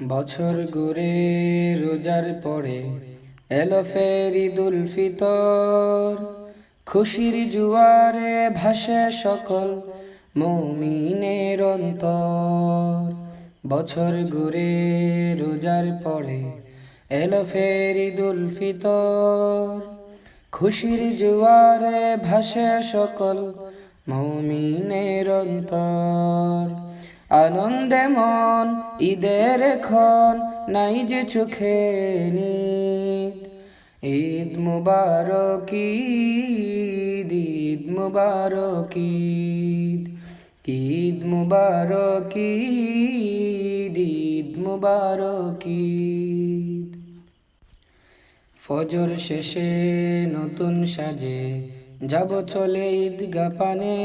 বছর ঘুরে রোজার পরে এলো ফের ঈদুল ফিতর। খুশির জুয়ারে ভাসে সকল মৌমিনের অন্তর। বছর ঘুরে রোজার পরে এলো ফের ঈদুল ফিতর। খুশির জুয়ারে ভাসে সকল মৌমিনের অন্তর। আনন্দে মন, ঈদের এখন নাই যে চোখে ঈদ মুবারক, ঈদ ঈদ মুবারক, ঈদ ঈদ মুবারক, ঈদ ঈদ মুবারক। ফজর শেষে নতুন সাজে যাব চলে ঈদগা পানে।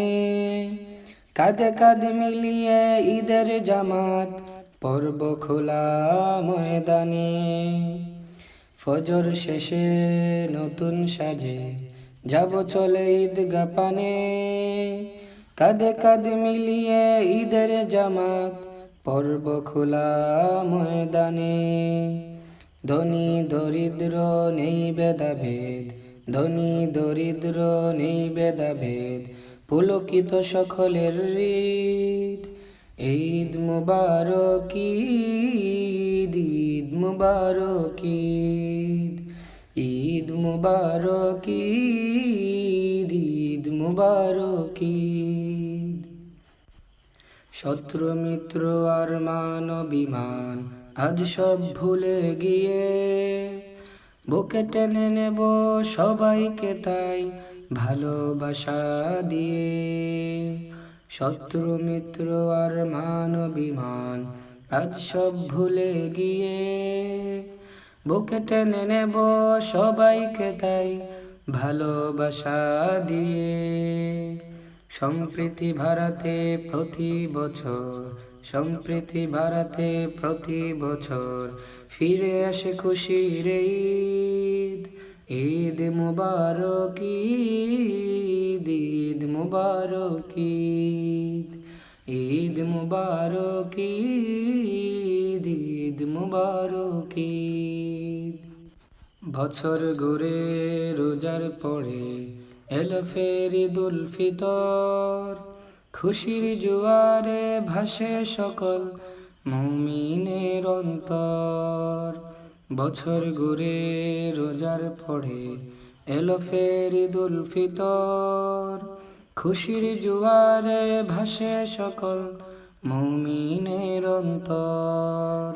কাঁধে কাঁধে মিলিয়ে ঈদের জামাত, পর্ব খোলা ময়দানে। ফজর শেষে নতুন সাজে যাব চলে ঈদগা পানে। কাঁধে কাঁধে মিলিয়ে ঈদের জামাত, পর্ব খোলা ময়দানে। ধনী দরিদ্র নেই বেদাভেদ ধনী দরিদ্র নেই ভেদাভেদ পুলকিত সকলের হৃদ ঈদ মুবারক ঈদ ঈদ মুবারক ঈদ ঈদ মুবারক ঈদ ঈদ মুবারক ঈদ। শত্রু, মিত্র আর মান বিমান আজ সব ভুলে গিয়ে, বুকে টেনে নেব সবাইকে তাই ভালোবাসা দিয়ে শত্রু, মিত্র আর মান বিমান আজ সব ভুলে গিয়ে বুকে টেনে নেব সবাইকে তাই ভালোবাসা দিয়ে। সম্প্রীতি ভারতে প্রতি বছর, সম্প্রীতি ভারতে প্রতি বছর ফিরে আসে খুশির ঈদ ঈদ মুবারক, ঈদ ঈদ মুবারক, ঈদ ঈদ মুবারক, ঈদ ঈদ মুবারক। বছর ঘুরে রোজার পড়ে এলো ফের ঈদুল ফিতর। খুশির জুয়ারে ভাসে সকল মুমিনের অন্তর। বছর ঘুরে রোজার পরে এলো ফের ঈদুল ফিতর। খুশির জুয়ারে ভাসে সকল মুমিনের অন্তর।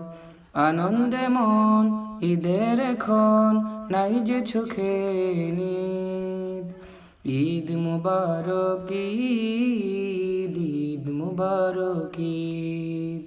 আনন্দে মন ঈদের এখন, নাই যে চোখে ঈদ মুবারক, ঈদ ঈদ মুবারক, ঈদ।